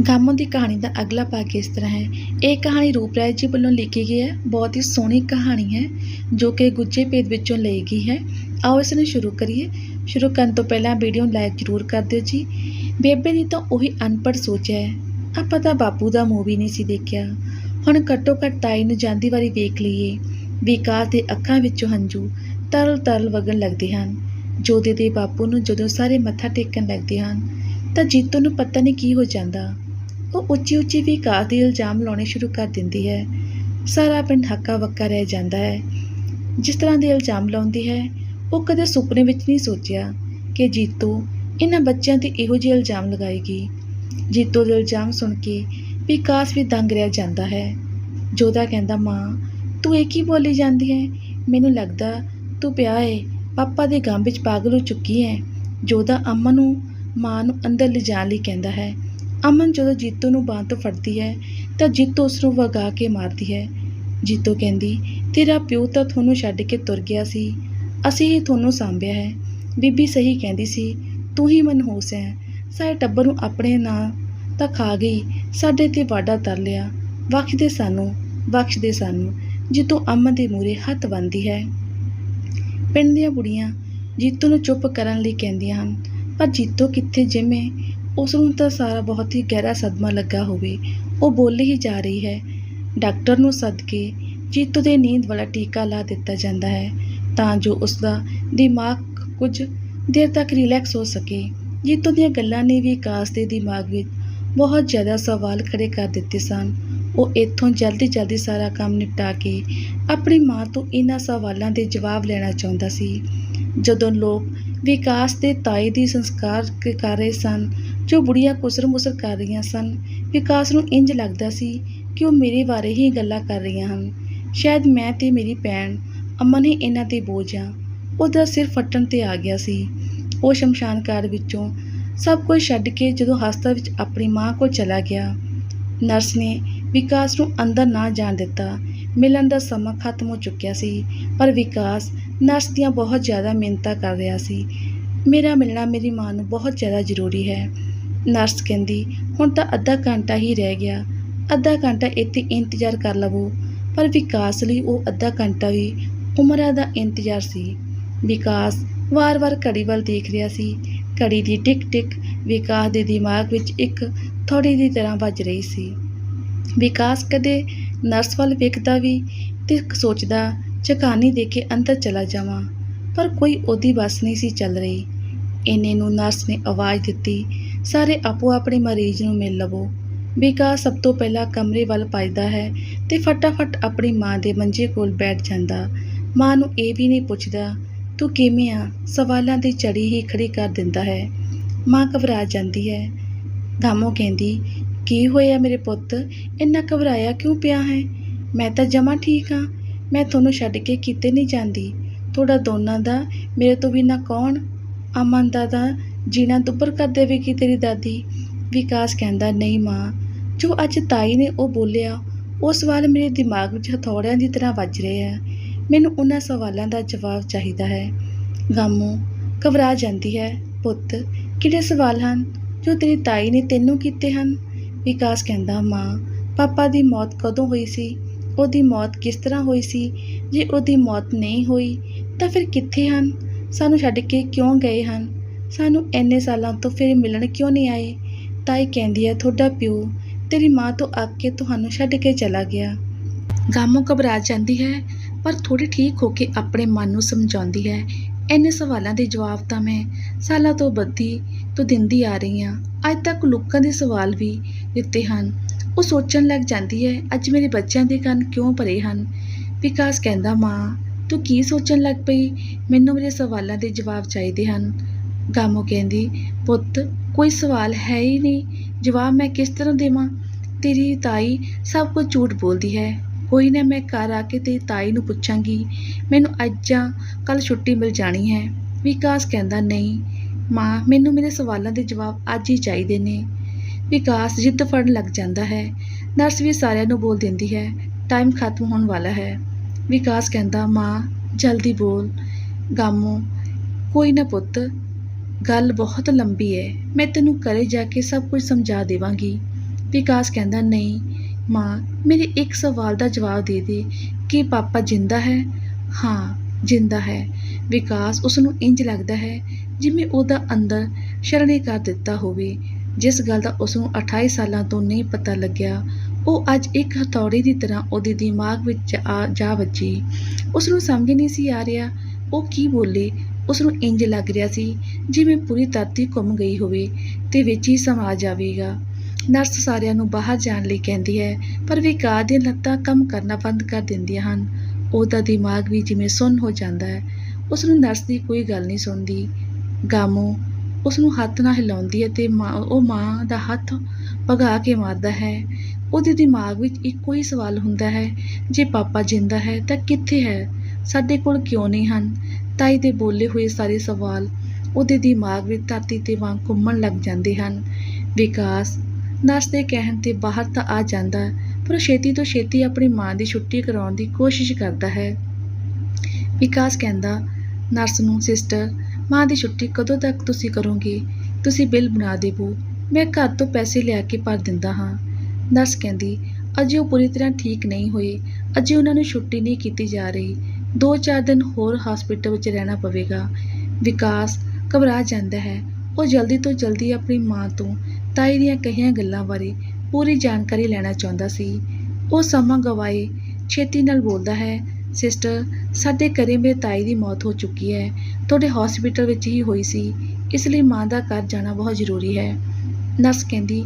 Gamow ਦੀ ਕਹਾਣੀ ਦਾ ਅਗਲਾ ਭਾਗ ਇਸ ਤਰ੍ਹਾਂ ਹੈ। ਇਹ ਕਹਾਣੀ ਰੂਪਰਾਜ ਜੀ ਵੱਲੋਂ ਲਿਖੀ ਗਈ ਹੈ। ਬਹੁਤ ਹੀ ਸੋਹਣੀ ਕਹਾਣੀ ਹੈ, ਜੋ ਕਿ ਗੁੱਜੇ ਭੇਦ ਵਿੱਚੋਂ ਲਈ ਗਈ ਹੈ। ਆਓ ਇਸ ਨੂੰ ਸ਼ੁਰੂ ਕਰੀਏ। ਸ਼ੁਰੂ ਕਰਨ ਤੋਂ ਪਹਿਲਾਂ ਵੀਡੀਓ ਨੂੰ ਲਾਈਕ ਜ਼ਰੂਰ ਕਰ ਦਿਓ ਜੀ। ਬੇਬੇ ਦੀ ਤਾਂ ਉਹੀ ਅਨਪੜ੍ਹ ਸੋਚ ਹੈ। ਆਪਾਂ ਤਾਂ ਬਾਪੂ ਦਾ ਮੂਵੀ ਨਹੀਂ ਸੀ ਦੇਖਿਆ। ਹੁਣ ਘੱਟੋ ਘੱਟ ਤਾਈ ਨੂੰ ਜਾਂਦੀ ਵਾਰੀ ਵੇਖ ਲਈਏ। ਵਿਕਾਸ ਦੇ ਅੱਖਾਂ ਵਿੱਚੋਂ ਹੰਝੂ ਤਰਲ ਤਰਲ ਵਗਣ ਲੱਗਦੇ ਹਨ। ਜੋਦੇ ਦੇ ਬਾਪੂ ਨੂੰ ਜਦੋਂ ਸਾਰੇ ਮੱਥਾ ਟੇਕਣ ਲੱਗਦੇ ਹਨ, ਤਾਂ ਜੀਤੂ ਨੂੰ ਪਤਾ ਨਹੀਂ ਕੀ ਹੋ ਜਾਂਦਾ। ਉਹ ਉੱਚੀ ਉੱਚੀ ਵਿਕਾਸ ਦੇ ਇਲਜ਼ਾਮ ਲਾਉਣੇ ਸ਼ੁਰੂ ਕਰ ਦਿੰਦੀ ਹੈ। ਸਾਰਾ ਪਿੰਡ ਹੱਕਾ ਵੱਕਾ ਰਹਿ ਜਾਂਦਾ ਹੈ। ਜਿਸ ਤਰ੍ਹਾਂ ਦੇ ਇਲਜ਼ਾਮ ਲਾਉਂਦੀ ਹੈ, ਉਹ ਕਦੇ ਸੁਪਨੇ ਵਿੱਚ ਨਹੀਂ ਸੋਚਿਆ ਕਿ ਜੀਤੋ ਇਹਨਾਂ ਬੱਚਿਆਂ ਤੇ ਇਹੋ ਜਿਹੇ ਇਲਜ਼ਾਮ ਲਗਾਏਗੀ। ਜੀਤੋ ਦੇ ਇਲਜ਼ਾਮ ਸੁਣ ਕੇ ਵਿਕਾਸ ਵੀ ਦੰਗ ਰਹਿ ਜਾਂਦਾ ਹੈ। ਜੋਦਾ ਕਹਿੰਦਾ, ਮਾਂ, ਤੂੰ ਇਹ ਕੀ ਬੋਲੀ ਜਾਂਦੀ ਹੈ? ਮੈਨੂੰ ਲੱਗਦਾ ਤੂੰ ਪਿਆ ਏ, ਪਾਪਾ ਦੇ ਗਮ ਵਿੱਚ ਪਾਗਲ ਹੋ ਚੁੱਕੀ ਹੈ। ਜੋਦਾ ਅਮਨ ਨੂੰ, ਮਾਂ ਨੂੰ ਅੰਦਰ ਲਿਜਾਣ ਲਈ ਕਹਿੰਦਾ ਹੈ। ਅਮਨ ਜਦੋਂ ਜੀਤੋ ਨੂੰ ਬਾਂਹ ਤੋਂ ਫੜਦੀ ਹੈ ਤਾਂ ਜੀਤੋ ਉਸ ਨੂੰ ਵਗਾ ਕੇ ਮਾਰਦੀ ਹੈ। ਜੀਤੋ ਕਹਿੰਦੀ, ਤੇਰਾ ਪਿਓ ਤਾਂ ਤੁਹਾਨੂੰ ਛੱਡ ਕੇ ਤੁਰ ਗਿਆ ਸੀ। ਅਸੀਂ ਹੀ ਤੁਹਾਨੂੰ ਸਾਂਭਿਆ ਹੈ। ਬੀਬੀ ਸਹੀ ਕਹਿੰਦੀ ਸੀ, ਤੂੰ ਹੀ ਮਨਹੂਸ ਹੈ। ਸਾਰੇ ਟੱਬਰ ਨੂੰ ਆਪਣੇ ਨਾਂ ਤਾਂ ਖਾ ਗਈ, ਸਾਡੇ ਤੇ ਵਾਡਾ ਤਰ ਲਿਆ। ਬਖਸ਼ ਦੇ ਸਾਨੂੰ, ਬਖਸ਼ ਦੇ ਸਾਨੂੰ। ਜੀਤੋ ਅਮਨ ਦੇ ਮੂਰੇ ਹੱਥ ਬੰਨ੍ਹਦੀ ਹੈ। ਪਿੰਡ ਦੀਆਂ ਬੁੜੀਆਂ ਜੀਤੋ ਨੂੰ ਚੁੱਪ ਕਰਨ ਲਈ ਕਹਿੰਦੀਆਂ ਹਨ, ਪਰ ਜੀਤੋ ਕਿੱਥੇ ਜਿਵੇਂ? ਉਸ ਨੂੰ ਤਾਂ ਸਾਰਾ ਬਹੁਤ ਹੀ ਗਹਿਰਾ ਸਦਮਾ ਲੱਗਾ ਹੋਵੇ। ਉਹ ਬੋਲ ਹੀ ਜਾ ਰਹੀ ਹੈ, ਡਾਕਟਰ ਨੂੰ ਸੱਦ ਕੇ ਜੀਤੋ ਦੇ ਨੀਂਦ ਵਾਲਾ ਟੀਕਾ ਲਾ ਦਿੱਤਾ ਜਾਂਦਾ ਹੈ, ਤਾਂ ਜੋ ਉਸ ਦਾ ਦਿਮਾਗ ਕੁਝ ਦੇਰ ਤੱਕ ਰਿਲੈਕਸ ਹੋ ਸਕੇ। ਜੀਤੂ ਦੀਆਂ ਗੱਲਾਂ ਨੇ ਵੀ ਵਿਕਾਸ ਦੇ ਦਿਮਾਗ ਵਿੱਚ ਬਹੁਤ ਜ਼ਿਆਦਾ ਸਵਾਲ ਖੜੇ ਕਰ ਦਿੱਤੇ ਸਨ। ਉਹ ਇੱਥੋਂ ਜਲਦੀ ਜਲਦੀ ਸਾਰਾ ਕੰਮ ਨਿਪਟਾ ਕੇ ਆਪਣੀ ਮਾਂ ਤੋਂ ਇਹਨਾਂ ਸਵਾਲਾਂ ਦੇ ਜਵਾਬ ਲੈਣਾ ਚਾਹੁੰਦਾ ਸੀ। ਜਦੋਂ ਲੋਕ ਵਿਕਾਸ ਦੇ ਤਾਏ ਦੀ ਸੰਸਕਾਰ ਕਰ ਰਹੇ ਸਨ ਜੋ ਬੁੜੀਆਂ ਕੁਸਰ ਮੁਸਰ ਕਰ ਰਹੀਆਂ ਸਨ, ਵਿਕਾਸ ਨੂੰ ਇੰਜ ਲੱਗਦਾ ਸੀ ਕਿ ਉਹ ਮੇਰੇ ਬਾਰੇ ਹੀ ਗੱਲਾਂ ਕਰ ਰਹੀਆਂ ਹਨ। ਸ਼ਾਇਦ ਮੈਂ ਤੇ ਮੇਰੀ ਭੈਣ ਅਮਨ ਹੀ ਇਹਨਾਂ ਦੇ ਬੋਝ ਆ। ਉਹਦਾ ਸਿਰ ਫੱਟਣ ਤੇ ਆ ਗਿਆ ਸੀ। ਉਹ ਸ਼ਮਸ਼ਾਨ ਘਾਟ ਵਿੱਚੋਂ ਸਭ ਕੁਝ ਛੱਡ ਕੇ ਜਦੋਂ ਹਸਪਤਾਲ ਵਿੱਚ ਆਪਣੀ ਮਾਂ ਕੋਲ ਚਲਾ ਗਿਆ, ਨਰਸ ਨੇ ਵਿਕਾਸ ਨੂੰ ਅੰਦਰ ਨਾ ਜਾਣ ਦਿੱਤਾ। ਮਿਲਣ ਦਾ ਸਮਾਂ ਖਤਮ ਹੋ ਚੁੱਕਿਆ ਸੀ, ਪਰ ਵਿਕਾਸ ਨਰਸ ਦੀਆਂ ਬਹੁਤ ਜ਼ਿਆਦਾ ਮਿਹਨਤਾਂ ਕਰ ਰਿਹਾ ਸੀ। ਮੇਰਾ ਮਿਲਣਾ ਮੇਰੀ ਮਾਂ ਨੂੰ ਬਹੁਤ ਜ਼ਿਆਦਾ ਜ਼ਰੂਰੀ ਹੈ। ਨਰਸ ਕਹਿੰਦੀ, ਹੁਣ ਤਾਂ ਅੱਧਾ ਘੰਟਾ ਹੀ ਰਹਿ ਗਿਆ। ਅੱਧਾ ਘੰਟਾ ਇੱਥੇ ਇੰਤਜ਼ਾਰ ਕਰ ਲਵੋ। ਪਰ ਵਿਕਾਸ ਲਈ ਉਹ ਅੱਧਾ ਘੰਟਾ ਵੀ ਉਮਰਾਂ ਦਾ ਇੰਤਜ਼ਾਰ ਸੀ। ਵਿਕਾਸ ਵਾਰ-ਵਾਰ ਘੜੀ ਵੱਲ ਦੇਖ ਰਿਹਾ ਸੀ। ਘੜੀ ਦੀ ਟਿਕ-ਟਿਕ ਵਿਕਾਸ ਦੇ ਦਿਮਾਗ ਵਿੱਚ ਇੱਕ ਥੋੜੀ ਦੀ ਤਰ੍ਹਾਂ ਵੱਜ ਰਹੀ ਸੀ। ਵਿਕਾਸ ਕਦੇ ਨਰਸ ਵੱਲ ਵੇਖਦਾ ਵੀ ਤੇ ਸੋਚਦਾ, ਝਕਾਨੀ ਦੇ ਕੇ ਅੰਦਰ ਚਲਾ ਜਾਵਾਂ। ਪਰ ਕੋਈ ਉਹਦੀ ਬੱਸ ਨਹੀਂ ਸੀ ਚੱਲ ਰਹੀ। ਇੰਨੇ ਨੂੰ ਨਰਸ ਨੇ ਆਵਾਜ਼ ਦਿੱਤੀ ਸਾਰੇ ਆਪੋ ਆਪਣੇ ਮਰੀਜ਼ ਨੂੰ ਮਿਲ ਲਵੋ। ਵਿਕਾਸ ਸਭ ਤੋਂ ਪਹਿਲਾਂ ਕਮਰੇ ਵੱਲ ਭੱਜਦਾ ਹੈ ਤੇ ਫਟਾਫਟ ਆਪਣੀ ਮਾਂ ਦੇ ਮੰਜੇ ਕੋਲ ਬੈਠ ਜਾਂਦਾ। ਮਾਂ ਨੂੰ ਇਹ ਵੀ ਨਹੀਂ ਪੁੱਛਦਾ, ਤੂੰ ਕਿਵੇਂ ਆ? ਸਵਾਲਾਂ ਦੀ ਚੜੀ ਹੀ ਖੜੀ ਕਰ ਦਿੰਦਾ ਹੈ। ਮਾਂ ਘਬਰਾ ਜਾਂਦੀ ਹੈ। ਗਾਮੋ ਕਹਿੰਦੀ, ਕੀ ਹੋਇਆ ਮੇਰੇ ਪੁੱਤ? ਇੰਨਾ ਘਬਰਾਇਆ ਕਿਉਂ ਪਿਆ ਹੈ? ਮੈਂ ਤਾਂ ਜਮਾ ਠੀਕ ਹਾਂ। ਮੈਂ ਤੁਹਾਨੂੰ ਛੱਡ ਕੇ ਕਿਤੇ ਨਹੀਂ ਜਾਂਦੀ। ਤੁਹਾਡਾ ਦੋਨਾਂ ਦਾ ਮੇਰੇ ਤੋਂ ਬਿਨਾਂ ਕੌਣ? ਅਮਨ ਦਾ ਜੀਣਾ ਦੁੱਬਰ ਕਰ ਦੇਵੇਗੀ ਤੇਰੀ ਦਾਦੀ ਵਿਕਾਸ ਕਹਿੰਦਾ, ਨਹੀਂ ਮਾਂ। ਜੋ ਅੱਜ ਤਾਈ ਨੇ ਉਹ ਬੋਲਿਆ, ਉਹ ਸਵਾਲ ਮੇਰੇ ਦਿਮਾਗ ਵਿੱਚ ਹਥੌੜਿਆਂ ਦੀ ਤਰ੍ਹਾਂ ਵੱਜ ਰਹੇ ਆ। ਮੈਨੂੰ ਉਹਨਾਂ ਸਵਾਲਾਂ ਦਾ ਜਵਾਬ ਚਾਹੀਦਾ ਹੈ। ਗਾਮੋ, ਘਬਰਾ ਜਾਂਦੀ ਹੈ। ਪੁੱਤ, ਕਿਹੜੇ ਸਵਾਲ ਹਨ ਜੋ ਤੇਰੀ ਤਾਈ ਨੇ ਤੈਨੂੰ ਕੀਤੇ ਹਨ? ਵਿਕਾਸ ਕਹਿੰਦਾ, ਮਾਂ, ਪਾਪਾ ਦੀ ਮੌਤ ਕਦੋਂ ਹੋਈ ਸੀ? ਉਹਦੀ ਮੌਤ ਕਿਸ ਤਰ੍ਹਾਂ ਹੋਈ ਸੀ? ਜੇ ਉਹਦੀ ਮੌਤ ਨਹੀਂ ਹੋਈ, ਤਾਂ ਫਿਰ ਕਿੱਥੇ ਹਨ? ਸਾਨੂੰ ਛੱਡ ਕੇ ਕਿਉਂ ਗਏ ਹਨ? ਸਾਨੂੰ ਇੰਨੇ ਸਾਲਾਂ ਤੋਂ ਫਿਰ ਮਿਲਣ ਕਿਉਂ ਨਹੀਂ ਆਏ? ਤਾਈ ਕਹਿੰਦੀ ਹੈ ਤੁਹਾਡਾ ਪਿਓ ਤੇਰੀ ਮਾਂ ਤੋਂ ਅੱਕ ਕੇ ਤੁਹਾਨੂੰ ਛੱਡ ਕੇ ਚਲਾ ਗਿਆ। ਗਾਮੋ ਘਬਰਾ ਜਾਂਦੀ ਹੈ, ਪਰ ਥੋੜੀ ਠੀਕ ਹੋ ਕੇ ਆਪਣੇ ਮਨ ਨੂੰ ਸਮਝਾਉਂਦੀ ਹੈ। ਇੰਨੇ ਸਵਾਲਾਂ ਦੇ ਜਵਾਬ ਤਾਂ ਮੈਂ ਸਾਲਾਂ ਤੋਂ ਬੱਧੀ ਤੋਂ ਦਿੰਦੀ ਆ ਰਹੀ ਹਾਂ। ਅੱਜ ਤੱਕ ਲੋਕਾਂ ਦੇ ਸਵਾਲ ਵੀ ਦਿੱਤੇ ਹਨ। ਉਹ ਸੋਚਣ ਲੱਗ ਜਾਂਦੀ ਹੈ, ਅੱਜ ਮੇਰੇ ਬੱਚਿਆਂ ਦੇ ਕੰਨ ਕਿਉਂ ਭਰੇ ਹਨ? ਵਿਕਾਸ ਕਹਿੰਦਾ, ਮਾਂ, ਤੂੰ ਕੀ ਸੋਚਣ ਲੱਗ ਪਈ? ਮੈਨੂੰ ਮੇਰੇ ਸਵਾਲਾਂ ਦੇ ਜਵਾਬ ਚਾਹੀਦੇ ਹਨ। ਗਾਮੋ ਕਹਿੰਦੀ, ਪੁੱਤ, ਕੋਈ ਸਵਾਲ ਹੈ ਹੀ ਨਹੀਂ। ਜਵਾਬ ਮੈਂ ਕਿਸ ਤਰ੍ਹਾਂ ਦੇਵਾਂ? ਤੇਰੀ ਤਾਈ ਸਭ ਕੁਝ ਝੂਠ ਬੋਲਦੀ ਹੈ। ਕੋਈ ਨਾ ਮੈਂ ਘਰ ਆ ਕੇ ਤੇਰੀ ਤਾਈ ਨੂੰ ਪੁੱਛਾਂਗੀ। ਮੈਨੂੰ ਅੱਜ ਜਾਂ ਕੱਲ ਛੁੱਟੀ ਮਿਲ ਜਾਣੀ ਹੈ। ਵਿਕਾਸ ਕਹਿੰਦਾ, ਨਹੀਂ, ਮਾਂ, ਮੈਨੂੰ ਮੇਰੇ ਸਵਾਲਾਂ ਦੇ ਜਵਾਬ ਅੱਜ ਹੀ ਚਾਹੀਦੇ ਨੇ। ਵਿਕਾਸ ਜਿੱਦ ਫੜਨ ਲੱਗ ਜਾਂਦਾ ਹੈ। ਨਰਸ ਵੀ ਸਾਰਿਆਂ ਨੂੰ ਬੋਲ ਦਿੰਦੀ ਹੈ, ਟਾਈਮ ਖਤਮ ਹੋਣ ਵਾਲਾ ਹੈ। ਵਿਕਾਸ ਕਹਿੰਦਾ, ਮਾਂ, ਜਲਦੀ ਬੋਲ। ਗਾਮੋ ਕੋਈ ਨਾ ਪੁੱਤ ਗੱਲ ਬਹੁਤ ਲੰਬੀ ਹੈ ਮੈਂ ਤੈਨੂੰ ਘਰੇ ਜਾ ਕੇ ਸਭ ਕੁਝ ਸਮਝਾ ਦੇਵਾਂਗੀ। ਵਿਕਾਸ ਕਹਿੰਦਾ, ਨਹੀਂ, ਮਾਂ, ਮੇਰੇ ਇੱਕ ਸਵਾਲ ਦਾ ਜਵਾਬ ਦੇ ਦੇ। ਕਿ ਪਾਪਾ ਜਿੰਦਾ ਹੈ? ਹਾਂ, ਜਿੰਦਾ ਹੈ। ਵਿਕਾਸ ਉਸ ਨੂੰ ਇੰਜ ਲੱਗਦਾ ਹੈ ਜਿਵੇਂ ਉਹਦਾ ਅੰਦਰ ਸ਼ਰਣੇ ਕਰ ਦਿੱਤਾ ਹੋਵੇ। ਜਿਸ ਗੱਲ ਦਾ ਉਸ ਨੂੰ 28 ਸਾਲਾਂ ਤੋਂ ਨਹੀਂ ਪਤਾ ਲੱਗਿਆ, ਉਹ ਅੱਜ ਇੱਕ ਹਥੌੜੀ ਦੀ ਤਰ੍ਹਾਂ ਉਹਦੇ ਦਿਮਾਗ ਵਿੱਚ ਆ ਜਾ ਵੱਜੀ। ਉਸ ਨੂੰ ਸਮਝ ਨਹੀਂ ਸੀ ਆ ਰਿਹਾ, ਉਹ ਕੀ ਬੋਲੇ? ਉਸ ਨੂੰ ਇੰਜ ਲੱਗ ਰਿਹਾ ਸੀ ਜਿਵੇਂ ਪੂਰੀ ਧਰਤੀ ਘੁੰਮ ਗਈ ਹੋਵੇ ਤੇ ਵਿੱਚ ਹੀ ਸਮਾ ਜਾਵੇਗਾ। ਨਰਸ ਸਾਰਿਆਂ ਨੂੰ ਬਾਹਰ ਜਾਣ ਲਈ ਕਹਿੰਦੀ ਹੈ, ਪਰ ਵਿਕਾਰ ਦੀਆਂ ਲੱਤਾਂ ਕੰਮ ਕਰਨਾ ਬੰਦ ਕਰ ਦਿੰਦੀਆਂ ਹਨ। ਉਹਦਾ ਦਿਮਾਗ ਵੀ ਜਿਵੇਂ ਸੁੰਨ ਹੋ ਜਾਂਦਾ ਹੈ। ਉਸ ਨੂੰ ਨਰਸ ਦੀ ਕੋਈ ਗੱਲ ਨਹੀਂ ਸੁਣਦੀ। ਗਾਮੋ ਉਸ ਨੂੰ ਹੱਥ ਨਾਲ ਹਿਲਾਉਂਦੀ ਹੈ ਤੇ ਮਾਂ, ਉਹ ਮਾਂ ਦਾ ਹੱਥ ਭਗਾ ਕੇ ਮਾਰਦਾ ਹੈ। ਉਹਦੇ ਦਿਮਾਗ ਵਿੱਚ ਇੱਕੋ ਹੀ ਸਵਾਲ ਹੁੰਦਾ ਹੈ, ਜੇ ਪਾਪਾ ਜਿੰਦਾ ਹੈ ਤਾਂ ਕਿੱਥੇ ਹੈ? ਸਾਡੇ ਕੋਲ ਕਿਉਂ ਨਹੀਂ ਹਨ? ਤਾਈ ਦੇ ਬੋਲੇ ਹੋਏ ਸਾਰੇ ਸਵਾਲ ਉਹਦੇ ਦਿਮਾਗ ਵਿੱਚ ਧਰਤੀ ਤੇ ਵਾਂਗ ਘੁੰਮਣ ਲੱਗ ਜਾਂਦੇ ਹਨ। ਵਿਕਾਸ, ਨਰਸ ਦੇ ਕਹਿਣ ਤੇ ਬਾਹਰ ਤਾਂ ਆ ਜਾਂਦਾ, ਪਰ ਉਹ ਛੇਤੀ ਤੋਂ ਛੇਤੀ ਆਪਣੀ ਮਾਂ ਦੀ ਛੁੱਟੀ ਕਰਾਉਣ ਦੀ ਕੋਸ਼ਿਸ਼ ਕਰਦਾ ਹੈ। ਵਿਕਾਸ ਕਹਿੰਦਾ, ਨਰਸ ਨੂੰ, ਸਿਸਟਰ, ਮਾਂ ਦੀ ਛੁੱਟੀ ਕਦੋਂ ਤੱਕ ਤੁਸੀਂ ਕਰੋਗੇ? ਤੁਸੀਂ ਬਿੱਲ ਬਣਾ ਦੇਵੋ। ਮੈਂ ਘਰ ਤੋਂ ਪੈਸੇ ਲਿਆ ਕੇ ਭਰ ਦਿੰਦਾ ਹਾਂ। ਨਰਸ ਕਹਿੰਦੀ, ਅਜੇ ਉਹ ਪੂਰੀ ਤਰ੍ਹਾਂ ਠੀਕ ਨਹੀਂ ਹੋਏ। ਅਜੇ ਉਹਨਾਂ ਨੂੰ ਛੁੱਟੀ ਨਹੀਂ ਕੀਤੀ ਜਾ ਰਹੀ। ਦੋ ਚਾਰ ਦਿਨ ਹੋਰ ਹਸਪੀਟਲ ਵਿੱਚ ਰਹਿਣਾ ਪਵੇਗਾ। ਵਿਕਾਸ ਘਬਰਾ ਜਾਂਦਾ ਹੈ। ਉਹ ਜਲਦੀ ਤੋਂ ਜਲਦੀ ਆਪਣੀ ਮਾਂ ਤੋਂ ਤਾਈ ਦੀਆਂ ਕਹੀਆਂ ਗੱਲਾਂ ਬਾਰੇ ਪੂਰੀ ਜਾਣਕਾਰੀ ਲੈਣਾ ਚਾਹੁੰਦਾ ਸੀ। ਉਹ ਸਮਾਂ ਗਵਾਏ, ਛੇਤੀ ਨਾਲ ਬੋਲਦਾ ਹੈ ਸਿਸਟਰ ਸਾਡੇ ਘਰੇ ਮੇਰੇ ਤਾਈ ਦੀ ਮੌਤ ਹੋ ਚੁੱਕੀ ਹੈ। ਤੁਹਾਡੇ ਹਸਪੀਟਲ ਵਿੱਚ ਹੀ ਹੋਈ ਸੀ। ਇਸ ਲਈ ਮਾਂ ਦਾ ਘਰ ਜਾਣਾ ਬਹੁਤ ਜ਼ਰੂਰੀ ਹੈ। ਨਰਸ ਕਹਿੰਦੀ,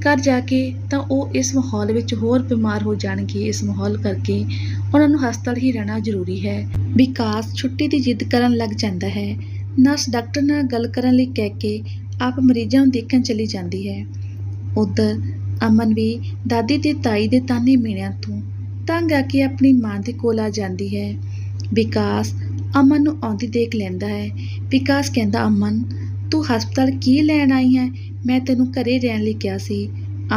ਘਰ ਜਾ ਕੇ ਤਾਂ ਉਹ ਇਸ ਮਾਹੌਲ ਵਿੱਚ ਹੋਰ ਬਿਮਾਰ ਹੋ ਜਾਣਗੇ, ਇਸ ਮਾਹੌਲ ਕਰਕੇ। ਉਹਨਾਂ ਨੂੰ ਹਸਪਤਾਲ ਹੀ ਰਹਿਣਾ ਜ਼ਰੂਰੀ ਹੈ। ਵਿਕਾਸ ਛੁੱਟੀ ਦੀ ਜਿੱਦ ਕਰਨ ਲੱਗ ਜਾਂਦਾ ਹੈ। ਨਰਸ ਡਾਕਟਰ ਨਾਲ ਗੱਲ ਕਰਨ ਲਈ ਕਹਿ ਕੇ ਆਪ ਮਰੀਜ਼ਾਂ ਨੂੰ ਦੇਖਣ ਚਲੀ ਜਾਂਦੀ ਹੈ। ਉਧਰ ਅਮਨ ਵੀ ਦਾਦੀ ਤੇ ਤਾਈ ਦੇ ਤਾਨੇ ਮੀਣਿਆਂ ਤੋਂ ਤੰਗ ਆ ਕੇ ਆਪਣੀ ਮਾਂ ਦੇ ਕੋਲ ਆ ਜਾਂਦੀ ਹੈ। ਵਿਕਾਸ ਅਮਨ ਨੂੰ ਆਉਂਦੀ ਦੇਖ ਲੈਂਦਾ ਹੈ। ਵਿਕਾਸ ਕਹਿੰਦਾ, ਅਮਨ, ਤੂੰ ਹਸਪਤਾਲ ਕੀ ਲੈਣ ਆਈ ਹੈ? ਮੈਂ ਤੈਨੂੰ ਘਰੇ ਰਹਿਣ ਲਈ ਕਿਹਾ ਸੀ।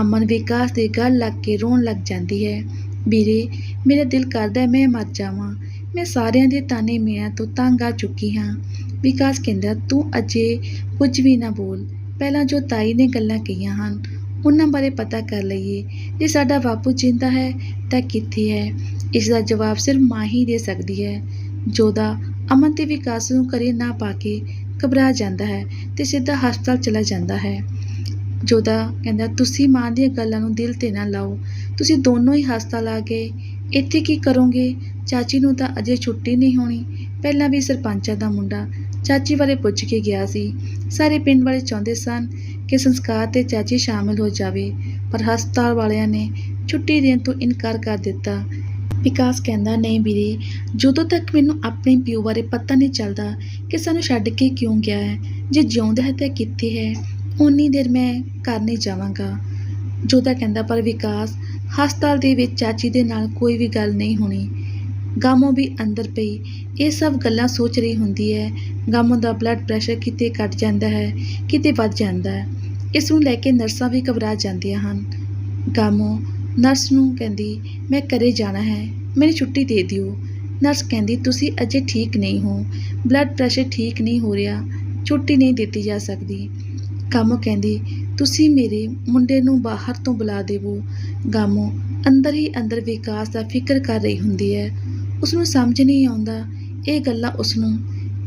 ਅਮਨ ਵਿਕਾਸ ਦੇ ਗਲ ਲੱਗ ਕੇ ਰੋਣ ਲੱਗ ਜਾਂਦੀ ਹੈ। ਵੀਰੇ, ਮੇਰਾ ਦਿਲ ਕਰਦਾ ਮੈਂ ਮਰ ਜਾਵਾਂ। ਮੈਂ ਸਾਰਿਆਂ ਦੇ ਤਾਨੇ ਮੀਆਂ ਤੋਂ ਤੰਗ ਆ ਚੁੱਕੀ ਹਾਂ। ਵਿਕਾਸ ਕਹਿੰਦਾ, ਤੂੰ ਅਜੇ ਕੁਝ ਵੀ ਨਾ ਬੋਲ। ਪਹਿਲਾਂ ਜੋ ਤਾਈ ਨੇ ਗੱਲਾਂ ਕਹੀਆਂ ਹਨ, ਉਹਨਾਂ ਬਾਰੇ ਪਤਾ ਕਰ ਲਈਏ। ਜੇ ਸਾਡਾ ਬਾਪੂ ਜਿੰਦਾ ਹੈ, ਤਾਂ ਕਿੱਥੇ ਹੈ? ਇਸ ਦਾ ਜਵਾਬ ਸਿਰਫ ਮਾਂ ਹੀ ਦੇ ਸਕਦੀ ਹੈ। ਜੋਦਾ ਅਮਨ ਤੇ ਵਿਕਾਸ ਨੂੰ ਘਰੇ ਨਾ ਪਾ ਕੇ ਘਬਰਾ ਜਾਂਦਾ ਹੈ ਤੇ ਸਿੱਧਾ ਹਸਪਤਾਲ ਚਲਾ ਜਾਂਦਾ ਹੈ। ਜੋਦਾ ਕਹਿੰਦਾ, ਤੁਸੀਂ ਮਾਂ ਦੀਆਂ ਗੱਲਾਂ ਨੂੰ ਦਿਲ ਤੇ ਨਾ ਲਾਓ। ਤੁਸੀਂ ਦੋਨੋਂ ਹੀ ਹਸਪਤਾਲ ਆ ਗਏ ਇੱਥੇ ਕੀ ਕਰੋਗੇ? ਚਾਚੀ ਨੂੰ ਤਾਂ ਅਜੇ ਛੁੱਟੀ ਨਹੀਂ ਹੋਣੀ। ਪਹਿਲਾਂ ਵੀ ਸਰਪੰਚਾਂ ਦਾ ਮੁੰਡਾ ਚਾਚੀ ਬਾਰੇ ਪੁੱਛ ਕੇ ਗਿਆ ਸੀ। ਸਾਰੇ ਪਿੰਡ ਵਾਲੇ ਚਾਹੁੰਦੇ ਸਨ ਕਿ ਸੰਸਕਾਰ ਤੇ ਚਾਚੀ ਸ਼ਾਮਿਲ ਹੋ ਜਾਵੇ, ਪਰ ਹਸਪਤਾਲ ਵਾਲਿਆਂ ਨੇ ਛੁੱਟੀ ਦੇਣ ਤੋਂ ਇਨਕਾਰ ਕਰ ਦਿੱਤਾ। ਵਿਕਾਸ ਕਹਿੰਦਾ, ਨਹੀਂ ਵੀਰੇ, ਜਦੋਂ ਤੱਕ ਮੈਨੂੰ ਆਪਣੇ ਪਿਓ ਬਾਰੇ ਪਤਾ ਨਹੀਂ ਚੱਲਦਾ ਕਿ ਸਾਨੂੰ ਛੱਡ ਕੇ ਕਿਉਂ ਗਿਆ ਹੈ, ਜੇ ਜਿਉਂਦਾ ਹੈ ਤਾਂ ਕਿੱਥੇ ਹੈ ਉਨੀ ਦੇਰ ਮੈਂ ਘਰ ਨਹੀਂ ਜਾਵਾਂਗਾ। ਜੋਦਾ ਕਹਿੰਦਾ, ਪਰ ਵਿਕਾਸ ਹਸਪਤਾਲ ਦੇ ਵਿੱਚ ਚਾਚੀ ਦੇ ਨਾਲ ਕੋਈ ਵੀ ਗੱਲ ਨਹੀਂ ਹੋਣੀ। ਗਾਮੋ ਵੀ ਅੰਦਰ ਪਈ। ਇਹ ਸਭ ਗੱਲਾਂ ਸੋਚ ਰਹੀ ਹੁੰਦੀ ਹੈ। ਗਾਮੋ ਦਾ ਬਲੱਡ ਪ੍ਰੈਸ਼ਰ ਕਿਤੇ ਘਟ ਜਾਂਦਾ ਹੈ, ਕਿਤੇ ਵੱਧ ਜਾਂਦਾ ਹੈ। ਇਸ ਨੂੰ ਲੈ ਕੇ ਨਰਸਾਂ ਵੀ ਘਬਰਾ ਜਾਂਦੀਆਂ ਹਨ। ਗਾਮੋ, ਨਰਸ ਨੂੰ ਕਹਿੰਦੀ, ਮੈਂ ਘਰੇ ਜਾਣਾ ਹੈ। ਮੈਨੂੰ ਛੁੱਟੀ ਦੇ ਦਿਓ। ਨਰਸ ਕਹਿੰਦੀ, ਤੁਸੀਂ ਅਜੇ ਠੀਕ ਨਹੀਂ ਹੋ। ਬਲੱਡ ਪ੍ਰੈਸ਼ਰ ਠੀਕ ਨਹੀਂ ਹੋ ਰਿਹਾ। ਛੁੱਟੀ ਨਹੀਂ ਦਿੱਤੀ ਜਾ ਸਕਦੀ। ਗਾਮੋ ਕਹਿੰਦੀ, ਤੁਸੀਂ ਮੇਰੇ ਮੁੰਡੇ ਨੂੰ ਬਾਹਰ ਤੋਂ ਬੁਲਾ ਦੇਵੋ। ਗਾਮੋ ਅੰਦਰ ਹੀ ਅੰਦਰ ਵਿਕਾਸ ਦਾ ਫਿਕਰ ਕਰ ਰਹੀ ਹੁੰਦੀ ਹੈ। ਉਸ ਨੂੰ ਸਮਝ ਨਹੀਂ ਆਉਂਦਾ। ਇਹ ਗੱਲਾਂ ਉਸ ਨੂੰ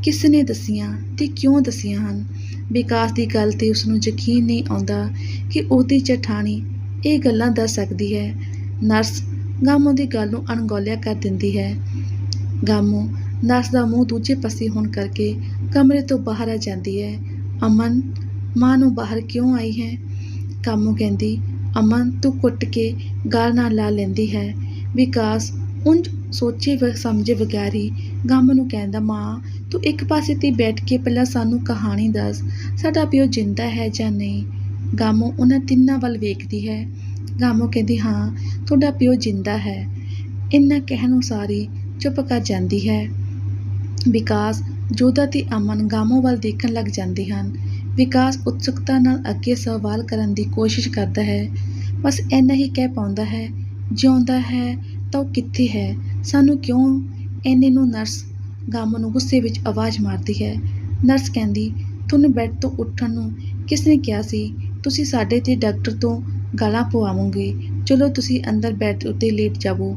ਕਿਸ ਨੇ ਦੱਸੀਆਂ ਤੇ ਕਿਉਂ ਦੱਸੀਆਂ ਹਨ? ਵਿਕਾਸ ਦੀ ਗੱਲ ਤੇ ਉਸ ਨੂੰ ਯਕੀਨ ਨਹੀਂ ਆਉਂਦਾ ਕਿ ਉਹਦੀ ਜਠਾਣੀ ਇਹ ਗੱਲਾਂ ਦੱਸ ਸਕਦੀ ਹੈ। ਨਰਸ ਗਾਮੋ ਦੀ ਗੱਲ ਨੂੰ ਅਣਗੌਲਿਆ ਕਰ ਦਿੰਦੀ ਹੈ। ਗਾਮੋ ਨਰਸ ਦਾ ਮੂੰਹ ਦੂਜੇ ਪਾਸੇ ਹੋਣ ਕਰਕੇ ਕਮਰੇ ਤੋਂ ਬਾਹਰ ਆ ਜਾਂਦੀ ਹੈ। ਅਮਨ ਮਾਂ ਨੂੰ ਬਾਹਰ ਕਿਉਂ ਆਈ ਹੈ? ਕਾਮੋ ਕਹਿੰਦੀ ਅਮਨ ਤੂੰ ਕੁੱਟ ਕੇ ਗਾਲ ਨਾਲ ਲਾ ਲੈਂਦੀ ਹੈ। ਵਿਕਾਸ ਉਂਝ ਸੋਚੇ ਵ ਸਮਝੇ ਬਗੈਰ ਹੀ ਗਮ ਨੂੰ ਕਹਿੰਦਾ, ਮਾਂ, ਤੂੰ ਇੱਕ ਪਾਸੇ ਤੇ ਬੈਠ ਕੇ ਪਹਿਲਾਂ ਸਾਨੂੰ ਕਹਾਣੀ ਦੱਸ, ਸਾਡਾ ਪਿਓ ਜਿੰਦਾ ਹੈ ਜਾਂ ਨਹੀਂ? ਗਾਮੋ ਉਹਨਾਂ ਤਿੰਨਾਂ ਵੱਲ ਵੇਖਦੀ ਹੈ। ਗਾਮੋ ਕਹਿੰਦੀ, ਹਾਂ, ਤੁਹਾਡਾ ਪਿਓ ਜਿੰਦਾ ਹੈ। ਇੰਨਾ ਕਹਿਣ ਅਨੁਸਾਰ ਹੀ ਚੁੱਪ ਕਰ ਜਾਂਦੀ ਹੈ। ਵਿਕਾਸ ਜੋਦਾ ਤੇ ਅਮਨ ਗਾਮੋ ਵੱਲ ਦੇਖਣ ਲੱਗ ਜਾਂਦੇ ਹਨ। ਵਿਕਾਸ ਉਤਸੁਕਤਾ ਨਾਲ ਅੱਗੇ ਸਵਾਲ ਕਰਨ ਦੀ ਕੋਸ਼ਿਸ਼ ਕਰਦਾ ਹੈ। ਬਸ ਇੰਨਾ ਹੀ ਕਹਿ ਪਾਉਂਦਾ ਹੈ, ਜਿਉਂਦਾ ਹੈ ਤਾਂ ਉਹ ਕਿੱਥੇ ਹੈ? ਸਾਨੂੰ ਕਿਉਂ ਇੰਨੇ ਨੂੰ ਨਰਸ ਗਾਮ ਨੂੰ ਗੁੱਸੇ ਵਿੱਚ ਆਵਾਜ਼ ਮਾਰਦੀ ਹੈ? ਨਰਸ ਕਹਿੰਦੀ, ਤੁਹਾਨੂੰ ਬੈੱਡ ਤੋਂ ਉੱਠਣ ਨੂੰ ਕਿਸ ਨੇ ਕਿਹਾ ਸੀ? ਤੁਸੀਂ ਸਾਡੇ ਤੇ ਡਾਕਟਰ ਤੋਂ ਗਾਲਾਂ ਪਵਾਵਾਂਗੀ। ਚਲੋ ਤੁਸੀਂ ਅੰਦਰ ਬੈੱਡ ਉੱਤੇ ਲੇਟ ਜਾਵੋ।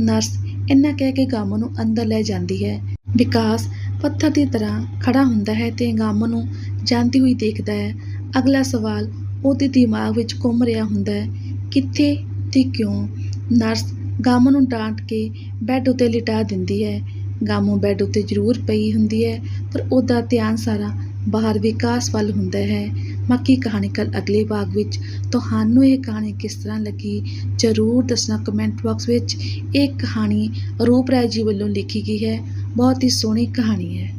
ਨਰਸ ਇੰਨਾ ਕਹਿ ਕੇ ਗਾਮ ਨੂੰ ਅੰਦਰ ਲੈ ਜਾਂਦੀ ਹੈ। ਵਿਕਾਸ ਪੱਥਰ ਦੀ ਤਰ੍ਹਾਂ ਖੜਾ ਹੁੰਦਾ ਹੈ ਤੇ ਗਾਮ ਨੂੰ ਜਾਂਦੀ ਹੋਈ ਦੇਖਦਾ ਹੈ। ਅਗਲਾ ਸਵਾਲ ਉਹਦੇ ਦਿਮਾਗ ਵਿੱਚ ਘੁੰਮ ਰਿਹਾ ਹੁੰਦਾ ਹੈ, ਕਿੱਥੇ ਤੇ ਕਿਉਂ? ਨਰਸ ਗਾਮੋ ਨੂੰ ਡਾਂਟ ਕੇ ਬੈੱਡ ਉੱਤੇ ਲਿਟਾ ਦਿੰਦੀ ਹੈ। ਗਾਮੋ ਬੈੱਡ ਉੱਤੇ ਜ਼ਰੂਰ ਪਈ ਹੁੰਦੀ ਹੈ, ਪਰ ਉਹਦਾ ਧਿਆਨ ਸਾਰਾ ਬਾਹਰ ਵਿਕਾਸ ਵੱਲ ਹੁੰਦਾ ਹੈ। ਬਾਕੀ ਕਹਾਣੀ ਕੱਲ ਅਗਲੇ ਭਾਗ ਵਿੱਚ ਤੁਹਾਨੂੰ ਇਹ ਕਹਾਣੀ ਕਿਸ ਤਰ੍ਹਾਂ ਲੱਗੀ, ਜ਼ਰੂਰ ਦੱਸਣਾ ਕਮੈਂਟ ਬਾਕਸ ਵਿੱਚ। ਇਹ ਕਹਾਣੀ ਰੂਪ ਰਾਏ ਜੀ ਵੱਲੋਂ ਲਿਖੀ ਗਈ ਹੈ। ਬਹੁਤ ਹੀ ਸੋਹਣੀ ਕਹਾਣੀ ਹੈ।